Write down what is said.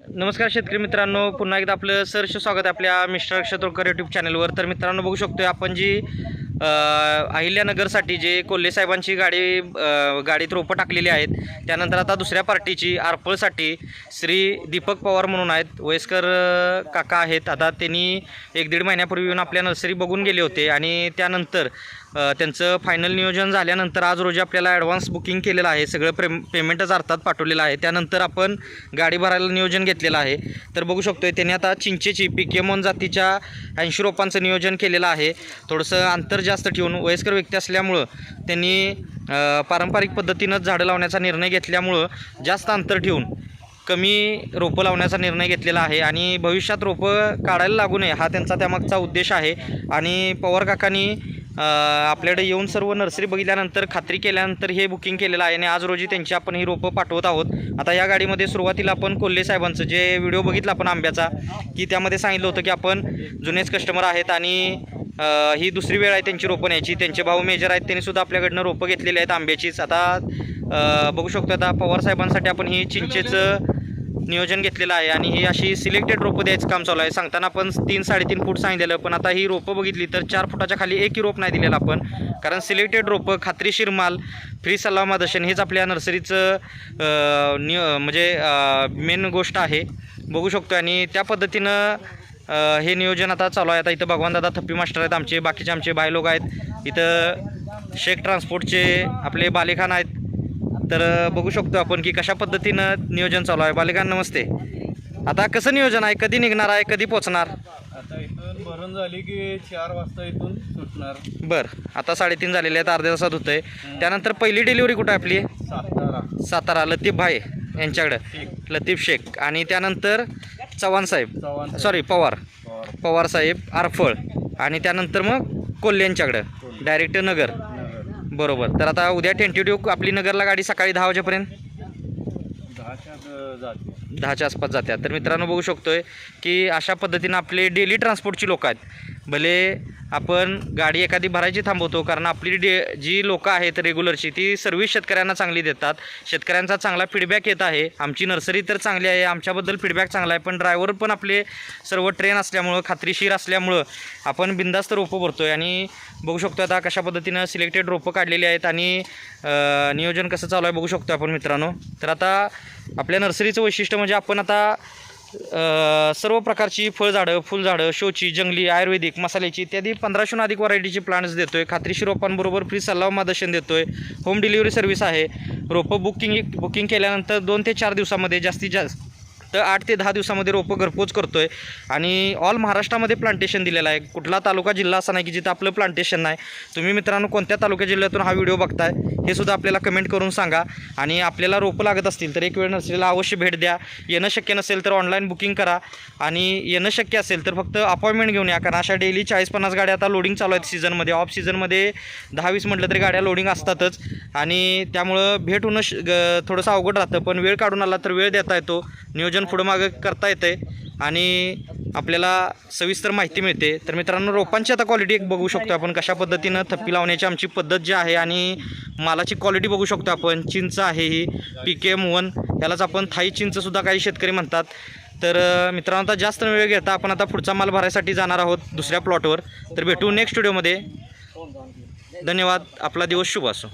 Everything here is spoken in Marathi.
नमस्कार शेतकरी मित्रांनो पुन्हा एकदा आपलं सहर्ष स्वागत आहे आपल्या मिस्टर क्षेत्रकर यूट्यूब चॅनलवर तर मित्रांनो बघू शकतोय आपण जी अहिल्यानगरसाठी जे कोल्हे साहेबांची गाडी गाडीत रोपं टाकलेली आहेत त्यानंतर आता दुसऱ्या पार्टीची आरपळसाठी श्री दीपक पवार म्हणून आहेत वयस्कर काका आहेत. आता त्यांनी एक दीड महिन्यापूर्वी येऊन आपल्या नर्सरी बघून गेले होते आणि त्यानंतर त्यांचं फायनल नियोजन झाल्यानंतर आज रोजी आपल्याला ॲडव्हान्स बुकिंग केलेलं आहे. सगळं प्रे पेमेंटच अर्थात पाठवलेलं आहे. त्यानंतर आपण गाडी भरायला नियोजन घेतलेलं आहे. तर बघू शकतोय त्यांनी आता चिंचेची पिकेमोन जातीच्या ऐंशी रोपांचं नियोजन केलेलं आहे. थोडंसं अंतर जास्त ठेवून वयस्कर व्यक्ती असल्यामुळं त्यांनी पारंपरिक पद्धतीनंच झाडं लावण्याचा निर्णय घेतल्यामुळं जास्त अंतर ठेवून कमी रोपं लावण्याचा निर्णय घेतलेला आहे. आणि भविष्यात रोपं काढायला लागू नये हा त्यांचा त्यामागचा उद्देश आहे. आणि पवार काकांनी आपल्याकडे येऊन सर्व नर्सरी बघितल्यानंतर खात्री केल्यानंतर हे बुकिंग केलेलं आहे आणि आज रोजी त्यांची आपण ही रोपं पाठवत आहोत. आता या गाडीमध्ये सुरुवातीला आपण कोल्हे साहेबांचं जे व्हिडिओ बघितला आपण आंब्याचा की त्यामध्ये सांगितलं होतं की आपण जुनेच कस्टमर आहेत आणि ही दुसरी वेळ आहे त्यांची रोपं न्यायची. त्यांचे भाऊ मेजर आहेत त्यांनी सुद्धा आपल्याकडनं रोपं घेतलेली आहेत आंब्याचीच. आता बघू शकतो आता पवार साहेबांसाठी आपण ही चिंचेचं नियोजन घेतलेलं आहे आणि ही अशी सिलेक्टेड रोपं द्यायचं काम चालू आहे. सांगताना आपण तीन साडेतीन फूट सांगितलेलं पण आता ही रोपं बघितली तर चार फुटाच्या खाली एकही रोप नाही दिलेलं आपण. कारण सिलेक्टेड रोपं खात्रीशीर माल फ्री सल्ला मार्गदर्शन हेच आपल्या नर्सरीचं निय म्हणजे मेन गोष्ट आहे. बघू शकतो आणि त्या पद्धतीनं हे नियोजन आता चालू आहे. आता इथं भगवान दादा थप्पी मास्टर आहेत आमचे बाकीचे आमचे भाई लोक आहेत. इथं शेख ट्रान्सपोर्टचे आपले बालेखान आहेत. तर बघू शकतो आपण की कशा पद्धतीनं नियोजन चालू आहे. बालेखान नमस्ते. आता कसं नियोजन आहे? कधी निघणार आहे? कधी पोचणार आता इथून भरून झाली की चार वाजता इथून सुटणार. बरं. आता साडेतीन झालेले आहेत अर्ध्या तासात होतंय. त्यानंतर पहिली डिलिव्हरी कुठं आपली? सातारा. सातारा. लतीफ भाई यांच्याकडं. लतीफ शेख. आणि त्यानंतर चव्हाण साहेब. सॉरी पवार. पवार. साहेब आरफळ. आणि त्यानंतर मग कोल्हे यांच्याकडं. डायरेक्ट नगर. बरोबर. तर आता उद्या टेंटेटिव्ह आपली नगरला गाडी सकाळी दहा वाजेपर्यंत? दहाच्या आसपास जात्या तर मित्रांनो बघू शकतोय की अशा पद्धतीनं आपले डेली ट्रान्सपोर्टची लोकं आहेत. भले आपण गाडी एखादी भरायची थांबवतो कारण आपली डे जी लोकं आहेत रेग्युलरची ती सर्व्हिस शेतकऱ्यांना चांगली देतात. शेतकऱ्यांचा चांगला फीडबॅक येत आहे. आमची नर्सरी तर चांगली आहे आमच्याबद्दल फीडबॅक चांगला आहे पण ड्रायव्हर पण आपले सर्व ट्रेन असल्यामुळं खात्रीशीर असल्यामुळं आपण बिंदास्त रोपं भरतोय. आणि बघू शकतो आता कशा पद्धतीनं सिलेक्टेड रोपं काढलेली आहेत आणि नियोजन कसं चालू आहे बघू शकतो आपण मित्रांनो. तर आता आपल्या नर्सरीचं वैशिष्ट्य म्हणजे आपण आता सर्व प्रकारची फळझाडं फुलझाडं शोची जंगली आयुर्वेदिक मसाल्याची इत्यादी पंधराशून अधिक व्हरायटीचे प्लांट्स देतो आहे खात्रीशीर रोपांबरोबर फ्री सल्ला मार्गदर्शन देतो आहे होम डिलिव्हरी सर्व्हिस आहे. रोपं बुकिंग बुकिंग केल्यानंतर दोन ते चार दिवसामध्ये जास्तीत जास्त तर आठ ते दहा दिवसामध्ये रोपं घरपोच करतो आहे आणि ऑल महाराष्ट्रामध्ये प्लांटेशन दिलेलं आहे. कुठला तालुका जिल्हा असा नाही की जिथं आपलं प्लांटेशन नाही. तुम्ही मित्रांनो कोणत्या तालुक्या जिल्ह्यातून हा व्हिडिओ बघताय हे सुद्धा आपल्याला कमेंट करून सांगा. आणि आपल्याला रोपं लागत असतील तर एक वेळ नर्सरीला अवश्य भेट द्या. येणं शक्य नसेल तर ऑनलाईन बुकिंग करा. आणि येणं शक्य असेल तर फक्त अपॉइंटमेंट घेऊन या. कारण अशा डेली चाळीस पन्नास गाड्या आता लोडिंग चालू आहेत सीझनमध्ये ऑफ सीझनमध्ये दहा वीस म्हटलं तरी गाड्या लोडिंग असतातच. आणि त्यामुळं भेट होणं श- थोडंसं अवघड राहतं. पण वेळ काढून आला तर वेळ देता येतो. नियोजन पुढं मागं करता येते आणि आपल्याला सविस्तर माहिती मिळते. तर मित्रांनो रोपांची आता क्वालिटी एक बघू शकतो आपण. कशा पद्धतीनं थप्पी लावण्याची आमची पद्धत जी आहे आणि मालाची क्वालिटी बघू शकतो आपण. चिंच आहे ही पी के एम वन. यालाच आपण थाई चिंचसुद्धा काही शेतकरी म्हणतात. तर मित्रांनो आता जास्त वेळ घेता आपण आता पुढचा माल भरायसाठी जाणार आहोत दुसऱ्या प्लॉटवर तर भेटू नेक्स्ट व्हिडिओमध्ये धन्यवाद. आपला दिवस शुभ असो.